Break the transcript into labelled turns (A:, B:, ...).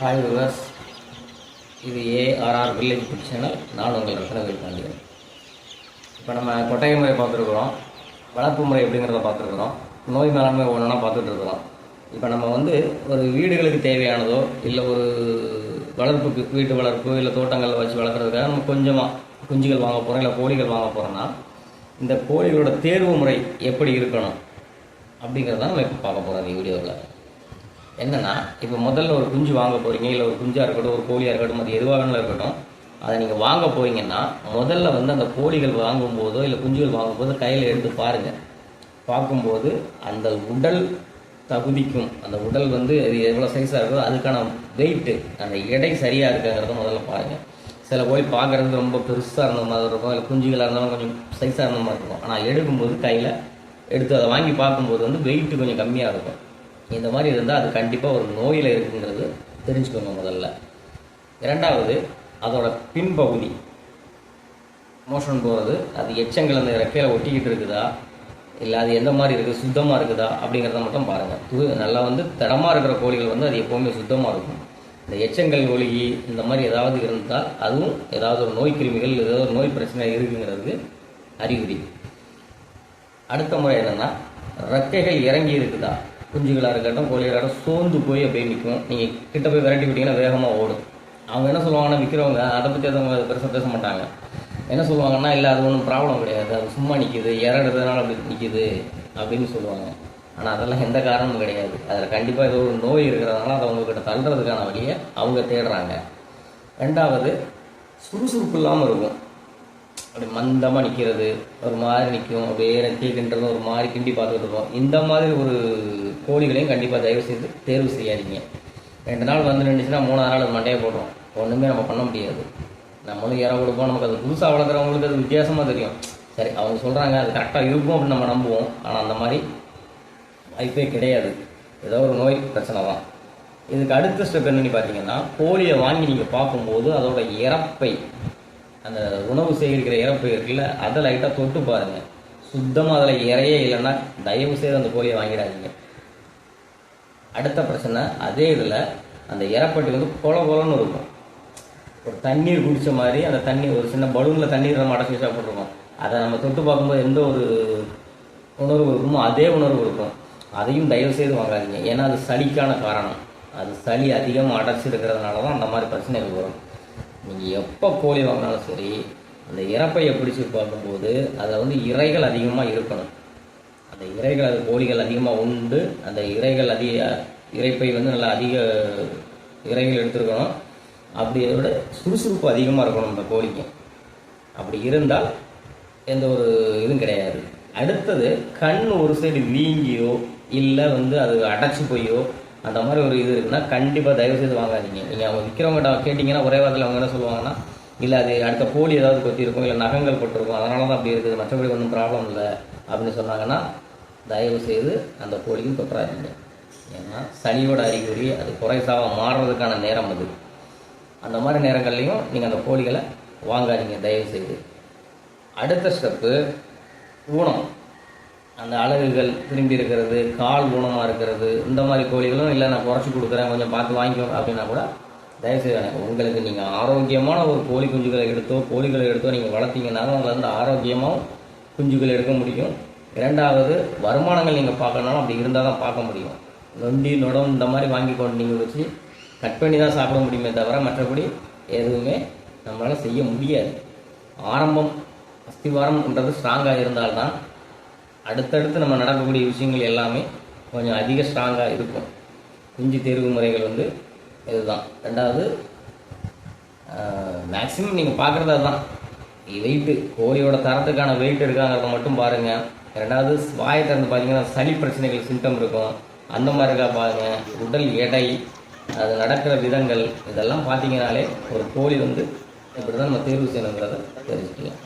A: Hi viewers இது ARR village food channel நான் உங்கள் ரத்னவேல் பாண்டியன் இப்போ நம்ம கொட்டகை முறை பார்த்துருக்குறோம். வளர்ப்பு முறை எப்படிங்கிறத பார்த்துருக்குறோம். நோய் மேலாண்மை ஒன்றுனா பார்த்துட்டு இருக்கிறோம் இப்போ நம்ம வந்து ஒரு வீடுகளுக்கு தேவையானதோ இல்லை ஒரு வளர்ப்புக்கு வீட்டு வளர்ப்பு இல்லை தோட்டங்களில் வச்சு வளர்க்குறதுக்காக நம்ம கொஞ்சமாக குஞ்சுகள் வாங்க போகிறோம் இல்லை கோழிகள் வாங்க போகிறோன்னா இந்த கோழிகளோட தேர்வு முறை எப்படி இருக்கணும் அப்படிங்கிறத நம்ம இப்போ பார்க்க போகிறோம் இந்த வீடியோவில். என்னன்னா இப்போ முதல்ல ஒரு குஞ்சு வாங்க போகிறீங்க இல்லை ஒரு குஞ்சாக இருக்கட்டும் ஒரு கோழியாக இருக்கட்டும் அது எதுவாக இருக்கட்டும் அதை நீங்கள் வாங்க போகிறீங்கன்னா முதல்ல வந்து அந்த கோழிகள் வாங்கும்போதோ இல்லை குஞ்சுகள் வாங்கும்போது கையில் எடுத்து பாருங்கள் பார்க்கும்போது அந்த உடல் தகுதிக்கும் அந்த உடல் வந்து அது எவ்வளோ சைஸாக இருக்கோ அதுக்கான வெயிட்டு அந்த எடை சரியாக இருக்குங்கிறத முதல்ல பாருங்கள் சில கோழி பார்க்குறது ரொம்ப பெருசாக இருந்த மாதிரி இருக்கும் இல்லை குஞ்சுகளாக இருந்தாலும் கொஞ்சம் சைஸாக இருந்த மாதிரி இருக்கும். ஆனால் எடுக்கும்போது கையில் எடுத்து அதை வாங்கி பார்க்கும்போது வந்து வெயிட்டு கொஞ்சம் கம்மியாக இருக்கும். இந்த மாதிரி இருந்தால் அது கண்டிப்பாக ஒரு நோயில் இருக்குங்கிறது தெரிஞ்சுக்கோங்க முதல்ல. இரண்டாவது அதோட பின்பகுதி. மோஷன் போகிறது அது எச்சங்கள் அந்த இறக்கையில் ஒட்டிக்கிட்டு இருக்குதா? இல்லை அது எந்த மாதிரி இருக்குது சுத்தமாக இருக்குதா? அப்படிங்கிறத மட்டும் பாருங்கள் து நல்லா வந்து தடமாக இருக்கிற கோழிகள் வந்து அது எப்போவுமே சுத்தமாக இருக்கும். இந்த எச்சங்கள் ஒழுகி இந்த மாதிரி ஏதாவது இருந்தால் அதுவும் ஏதாவது ஒரு நோய் கிருமிகள் ஏதாவது ஒரு நோய் பிரச்சனை இருக்குங்கிறது அறிகுறி. அடுத்த முறை என்னென்னா ரெக்கைகள் இறங்கி இருக்குதா? குஞ்சுகளாக இருக்கட்டும் கோழிகளாக இருக்கட்டும் சோர்ந்து போய் அப்படியே நிற்கும். நீங்கள் கிட்ட போய் விரட்டி விட்டிங்கன்னா வேகமாக ஓடும். அவங்க என்ன சொல்லுவாங்கன்னா விற்கிறவங்க அதை பற்றி எதுவும் பெருசாக பேச மாட்டாங்க. என்ன சொல்லுவாங்கன்னா இல்லை அது ஒன்றும் ப்ராப்ளம் கிடையாது. அது சும்மா நிற்கிது இறடுறதுனால அப்படி நிற்கிது அப்படின்னு சொல்லுவாங்க. ஆனால் அதெல்லாம் எந்த காரணமும் கிடையாது. அதில் கண்டிப்பாக ஏதோ ஒரு நோய் இருக்கிறதுனால அதை அவங்கக்கிட்ட தள்ளுறதுக்கான வழியை அவங்க தேடுறாங்க. ரெண்டாவது சுறுசுறுப்பு இல்லாமல் இருக்கும். அப்படி மந்தமாக நிற்கிறது ஒரு மாதிரி நிற்கும் அப்படியே ரெட்டி ஒரு மாதிரி கிண்டி பார்த்துட்டு இருக்கோம் இந்த மாதிரி ஒரு கோழிகளையும் கண்டிப்பாக தயவு செய்து தேர்வு செய்யாதீங்க. ரெண்டு நாள் வந்து நின்றுச்சுன்னா மூணாவது நாள் அது மண்டையை போடுறோம் ஒன்றுமே நம்ம பண்ண முடியாது. நம்மளும் இறம் கொடுப்போம். நமக்கு அது புதுசாக வளர்க்குறவங்களுக்கு அது வித்தியாசமாக தெரியும். சரி அவங்க சொல்கிறாங்க அது கரெக்டாக இருக்கும் அப்படின்னு நம்ம நம்புவோம். ஆனால் அந்த மாதிரி வாய்ப்பே கிடையாது. ஏதோ ஒரு நோய் பிரச்சனை தான். இதுக்கு அடுத்த ஸ்டெப் என்னன்னு பார்த்தீங்கன்னா கோழியை வாங்கி நீங்கள் பார்க்கும்போது அதோட இறப்பை அந்த உணவு சேகரிக்கிற இறப்பு இருக்குல்ல அதை லைட்டாக தொட்டு பாருங்கள் சுத்தமாக அதில் இறையே இல்லைன்னா தயவு செய்து அந்த கோழியை வாங்கிடாதீங்க. அடுத்த பிரச்சனை அதே இதில் அந்த இறப்பட்டி வந்து கொல கொலன்னு இருக்கும். ஒரு தண்ணீர் குடித்த மாதிரி அந்த தண்ணி ஒரு சின்ன பலூனில் தண்ணீர் நம்ம அடைச்சி சாப்பிட்ருக்கோம் அதை நம்ம தொட்டு பார்க்கும்போது எந்த ஒரு உணர்வு இருக்குமோ அதே உணர்வு இருக்கும். அதையும் தயவு செய்து வாங்காதீங்க. ஏன்னா அது சளிக்கான காரணம். அது சளி அதிகமாக அடைச்சிருக்கிறதுனால தான் அந்த மாதிரி பிரச்சனைகள் வரும். நீங்கள் எப்போ கோழி வாங்கினாலும் சரி அந்த இறப்பையை பிடிச்சி பார்க்கும்போது அதில் வந்து இறைகள் அதிகமாக இருக்கணும். அந்த இறைகள் அது கோழிகள் அதிகமாக உண்டு. அந்த இறைகள் அதிக இறைப்பை வந்து நல்லா அதிக இறைகள் எடுத்துருக்கணும். அப்படி அதை விட சுறுசுறுப்பு அதிகமாக இருக்கணும் அந்த கோழிக்கு. அப்படி இருந்தால் எந்த ஒரு இதுவும் கிடையாது. அடுத்தது கண் ஒரு சைடு வீங்கியோ இல்லை வந்து அது அடைச்சி போயோ அந்த மாதிரி ஒரு இது இருக்குன்னா கண்டிப்பாக தயவு செய்து வாங்காதீங்க. நீங்கள் அவங்க விற்கிறவங்ககிட்ட கேட்டிங்கன்னா ஒரே வாரத்தில் அவங்க என்ன சொல்லுவாங்கன்னா இல்லை அது அடுத்த போலி ஏதாவது கொத்திருக்கும் இல்லை நகங்கள் போட்டிருக்கும் அதனால தான் அப்படி இருக்குது மற்றபடி ஒன்றும் ப்ராப்ளம் இல்லை அப்படின்னு சொன்னாங்கன்னா தயவு செய்து அந்த கோழிக்கும் தொற்றாதீங்க ஏன்னா சனியோட அறிகுறி அது குறைசாக மாறுறதுக்கான நேரம் அது. அந்த மாதிரி நேரங்கள்லையும் நீங்கள் அந்த கோழிகளை வாங்காதீங்க தயவு செய்து. அடுத்த ஸ்டெப்பு ஊனம் அந்த அலகுகள் திரும்பி இருக்கிறது கால் ஊனமாக இருக்கிறது இந்த மாதிரி கோழிகளும் இல்லை நான் குறைச்சி கொடுக்குறேன் கொஞ்சம் பார்த்து வாங்கிக்கோ அப்படின்னா கூட தயவுசெய்து எனக்கு உங்களுக்கு நீங்கள் ஆரோக்கியமான ஒரு கோழி குஞ்சுகளை எடுத்தோ கோழிகளை எடுத்தோ நீங்கள் வளர்த்தீங்கன்னாலும் உங்களை வந்து ஆரோக்கியமாகவும் குஞ்சுகள் எடுக்க முடியும். இரண்டாவது வருமானங்கள் நீங்கள் பார்க்கணும்னாலும் அப்படி இருந்தால் தான் பார்க்க முடியும். நொண்டி நொடம் இந்த மாதிரி வாங்கி கொண்டு நீங்கள் வச்சு கட் பண்ணி தான் சாப்பிட முடியுமே தவிர மற்றபடி எதுவுமே நம்மளால் செய்ய முடியாது. ஆரம்பம் அஸ்திவாரம்ன்றது ஸ்ட்ராங்காக இருந்தால்தான் அடுத்தடுத்து நம்ம நடக்கக்கூடிய விஷயங்கள் எல்லாமே கொஞ்சம் அதிக ஸ்ட்ராங்காக இருக்கும். குஞ்சு தேர்வு முறைகள் வந்து இதுதான். ரெண்டாவது மேக்ஸிமம் நீங்கள் பார்க்குறது அதுதான். வெயிட்டு கோழியோட தரத்துக்கான வெயிட் இருக்காங்கிறத மட்டும் பாருங்கள் ரெண்டாவது வாயை திறந்து பார்த்தீங்கன்னா சளி பிரச்சனைகள் சிம்டம் இருக்கும். அந்த மாதிரி இருக்கா பாருங்கள் உடல் எடை அது நடக்கிற விதங்கள் இதெல்லாம் பார்த்தீங்கனாலே ஒரு கோழி வந்து இப்படி தான் நம்ம தேர்வு செய்யணுங்கிறத தெரிஞ்சுக்கலாம்.